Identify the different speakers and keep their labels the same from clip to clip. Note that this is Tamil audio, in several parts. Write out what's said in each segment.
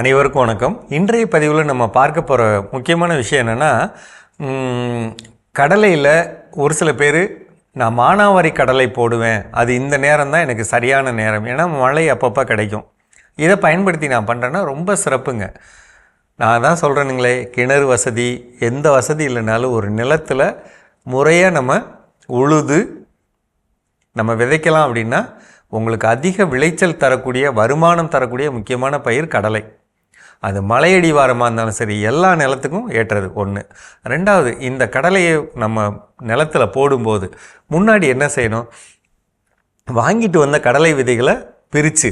Speaker 1: அனைவருக்கும் வணக்கம். இன்றைய பதிவில் நம்ம பார்க்க போகிற முக்கியமான விஷயம் என்னென்னா கடலையில் ஒரு சில பேர் நான் மானாவாரி கடலை போடுவேன். அது இந்த நேரம் தான் எனக்கு சரியான நேரம். ஏன்னா மழை அப்பப்போ கிடைக்கும். இதை பயன்படுத்தி நான் பண்ணுறேன்னா ரொம்ப சிறப்புங்க. நான் தான் சொல்கிறேனுங்களே கிணறு வசதி எந்த வசதி இல்லைனாலும் ஒரு நிலத்தில் முறையாக நம்ம உழுது நம்ம விதைக்கலாம் அப்படின்னா உங்களுக்கு அதிக விளைச்சல் தரக்கூடிய வருமானம் தரக்கூடிய முக்கியமான பயிர் கடலை. அது மலையடிவாரமாக இருந்தாலும் சரி எல்லா நிலத்துக்கும் ஏற்றது ஒன்று ரெண்டாவது இந்த கடலையை நம்ம நிலத்தில் போடும்போது முன்னாடி என்ன செய்யணும்? வாங்கிட்டு வந்த கடலை விதைகளை பிரித்து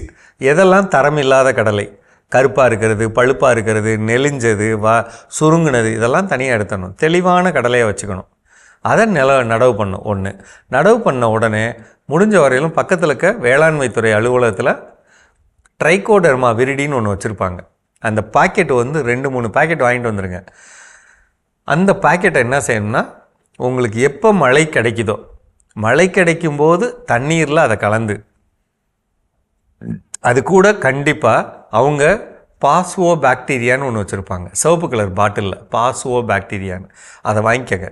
Speaker 1: எதெல்லாம் தரம் இல்லாத கடலை? கருப்பாக இருக்கிறது பழுப்பாக இருக்கிறது நெளிஞ்சது வா சுருங்குனது இதெல்லாம் தனியாக எடுத்தணும் தெளிவான கடலையை வச்சுக்கணும். அதை நில நடவு பண்ணும் ஒன்று நடவு பண்ண உடனே முடிஞ்ச வரையிலும் பக்கத்தில் இருக்க வேளாண்மைத்துறை அலுவலகத்தில் ட்ரைகோடர்மா விரிடின்னு ஒன்று வச்சுருப்பாங்க. அந்த பாக்கெட் வந்து ரெண்டு மூணு பாக்கெட் வாங்கிட்டு வந்துடுங்க அந்த பாக்கெட்டை என்ன செய்யணும்னா உங்களுக்கு எப்போ மழை கிடைக்குதோ மழை கிடைக்கும் போது தண்ணீரில் அதை கலந்து. அது கூட கண்டிப்பாக அவங்க பாஸ்வோ பாக்டீரியான்னு ஒன்று வச்சுருப்பாங்க. சிவப்பு கலர் பாட்டிலில் பாஸ்வோ பாக்டீரியான்னு அதை வாங்கிக்கங்க.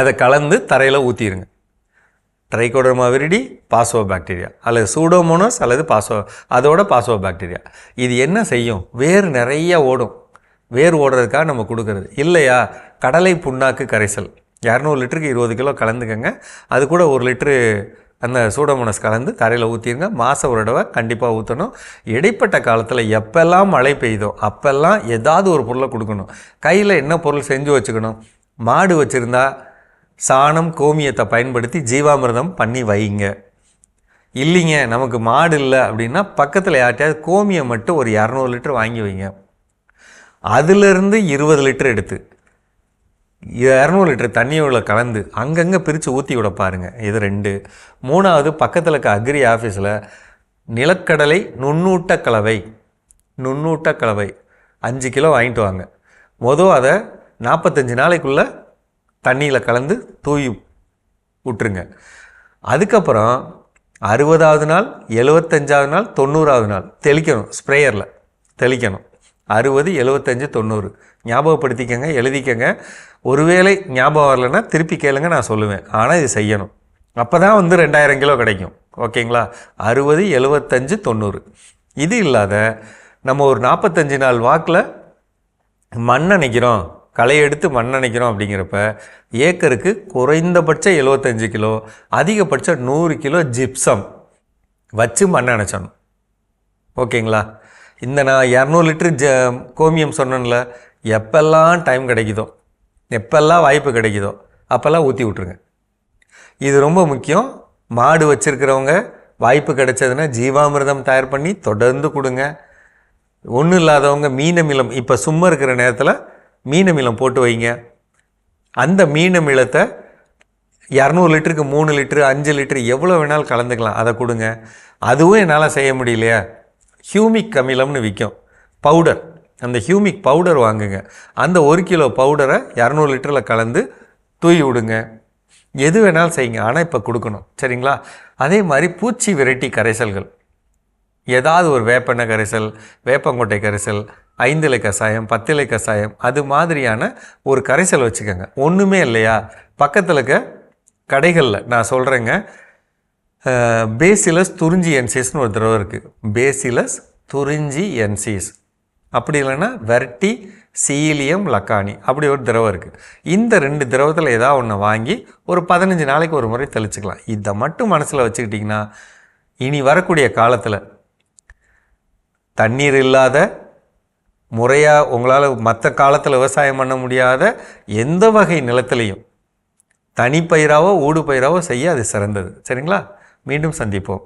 Speaker 1: அதை கலந்து தரையில் ஊற்றிடுங்க ட்ரைகோடர்மா விரிடி பாசோ பாக்டீரியா அல்லது சூடோமோனஸ் அல்லது பாசோ அதோட பாசோ பாக்டீரியா இது என்ன செய்யும்? வேர் நிறைய ஓடும். வேர் ஓடுறதுக்காக நம்ம கொடுக்கறது. இல்லையா? கடலை புண்ணாக்கு கரைசல். இரநூறு லிட்டருக்கு இருபது கிலோ கலந்துக்கங்க. அது கூட ஒரு லிட்ரு அந்த சூடோமோனஸ் கலந்து தரையில் ஊற்றிடுங்க மாதம் ஒரு தடவை கண்டிப்பாக ஊற்றணும் இடைப்பட்ட காலத்தில் எப்பெல்லாம் மழை பெய்யுதோ அப்போல்லாம் ஏதாவது ஒரு பொருளை கொடுக்கணும். கையில் என்ன பொருள் செஞ்சு வச்சுக்கணும்? மாடு வச்சுருந்தா சாணம் கோமியத்தை பயன்படுத்தி ஜீவாமிர்தம் பண்ணி வைங்க. இல்லைங்க நமக்கு மாடு இல்லை அப்படின்னா பக்கத்தில் யார்ட்டையாவது கோமியம் மட்டும் ஒரு இரநூறு லிட்டர் வாங்கி வைங்க. அதிலிருந்து இருபது லிட்டர் எடுத்து இரநூறு லிட்டர் தண்ணியோட கலந்து அங்கங்கே பிரித்து ஊற்றி விட பாருங்கள் இது ரெண்டு. மூணாவது பக்கத்தில் இருக்க அக்ரி ஆஃபீஸில் நிலக்கடலை நுண்ணூட்ட கலவை நுண்ணூட்ட கலவை அஞ்சு கிலோ வாங்கிட்டு வாங்க. மொதல் அதை நாற்பத்தஞ்சு நாளைக்குள்ளே தண்ணியில் கலந்து தூவி விட்டுருங்க. அதுக்கப்புறம் அறுபதாவது நாள் எழுபத்தஞ்சாவது நாள் தொண்ணூறாவது நாள் தெளிக்கணும் ஸ்ப்ரேயரில் தெளிக்கணும். அறுபது எழுபத்தஞ்சு தொண்ணூறு. ஞாபகப்படுத்திக்கங்க எழுதிக்கங்க. ஒருவேளை ஞாபகம் வரலைன்னா திருப்பி கேளுங்க நான் சொல்லுவேன். ஆனால் இது செய்யணும். அப்போ தான் வந்து ரெண்டாயிரம் கிலோ கிடைக்கும். ஓகேங்களா? அறுபது எழுபத்தஞ்சு தொண்ணூறு. இது இல்லாத நம்ம ஒரு நாற்பத்தஞ்சு நாள் வாக்கில் மண் நினைக்கிறோம் களை எடுத்து மண்ணணைக்கிறோம் அப்படிங்கிறப்ப ஏக்கருக்கு குறைந்தபட்சம் எழுபத்தஞ்சு கிலோ அதிகபட்சம் நூறு கிலோ ஜிப்சம் வச்சு மண்ணணைச்சணும் ஓகேங்களா? இந்த நான் இரநூறு லிட்டர் ஜ கோமியம் சொன்னேன்ல எப்பெல்லாம் டைம் கிடைக்குதோ எப்பெல்லாம் வாய்ப்பு கிடைக்குதோ அப்போல்லாம் ஊற்றி விட்ருங்க இது ரொம்ப முக்கியம். மாடு வச்சுருக்கிறவங்க வாய்ப்பு கிடைச்சதுன்னா ஜீவாமிர்தம் தயார் பண்ணி தொடர்ந்து கொடுங்க. ஒன்றும் இல்லாதவங்க மீனமிலம் இப்போ சும்மா இருக்கிற நேரத்தில் மீனமிலம் போட்டு வைங்க. அந்த மீனமிலத்தை இரநூறு லிட்டருக்கு மூணு லிட்டரு அஞ்சு லிட்டரு எவ்வளோ வேணாலும் கலந்துக்கலாம். அதை கொடுங்க. அதுவும் என்னால் செய்ய முடியலையா. ஹியூமிக் அமிலம்னு விற்கும் பவுடர். அந்த ஹியூமிக் பவுடர் வாங்குங்க. அந்த ஒரு கிலோ பவுடரை இரநூறு லிட்டரில் கலந்து தூவி விடுங்க. எது வேணாலும் செய்யுங்க. ஆனால் இப்போ கொடுக்கணும். சரிங்களா? அதே மாதிரி பூச்சி விரட்டி கரைசல்கள். ஏதாவது ஒரு வேப்பெண்ணெய் கரைசல் வேப்பங்கொட்டை கரைசல் ஐந்திலை கஷாயம் பத்திலை கஷாயம் அது மாதிரியான ஒரு கரைசல் வச்சுக்கோங்க. ஒன்றுமே இல்லையா? பக்கத்தில் இருக்க கடைகளில் நான் சொல்கிறேங்க பேசிலஸ் துறிஞ்சி என்சிஸ்னு ஒரு திரவம் இருக்குது பேசிலஸ் துறிஞ்சி என்சிஸ். அப்படி இல்லைன்னா வெர்டி சீலியம் லக்கானி அப்படி ஒரு திரவம் இருக்குது இந்த ரெண்டு திரவத்தில் ஏதாவது ஒன்று வாங்கி ஒரு பதினஞ்சு நாளைக்கு ஒரு முறை தெளிச்சுக்கலாம். இதை மட்டும் மனசில் வச்சுக்கிட்டிங்கன்னா இனி வரக்கூடிய காலத்தில் தண்ணீர் இல்லாத முறையாக உங்களால் மற்ற காலத்தில் விவசாயம் பண்ண முடியாத எந்த வகை நிலத்திலையும் தனிப்பயிராவோ ஊடு பயிராவோ செய்ய அது சிறந்தது. சரிங்களா? மீண்டும் சந்திப்போம்.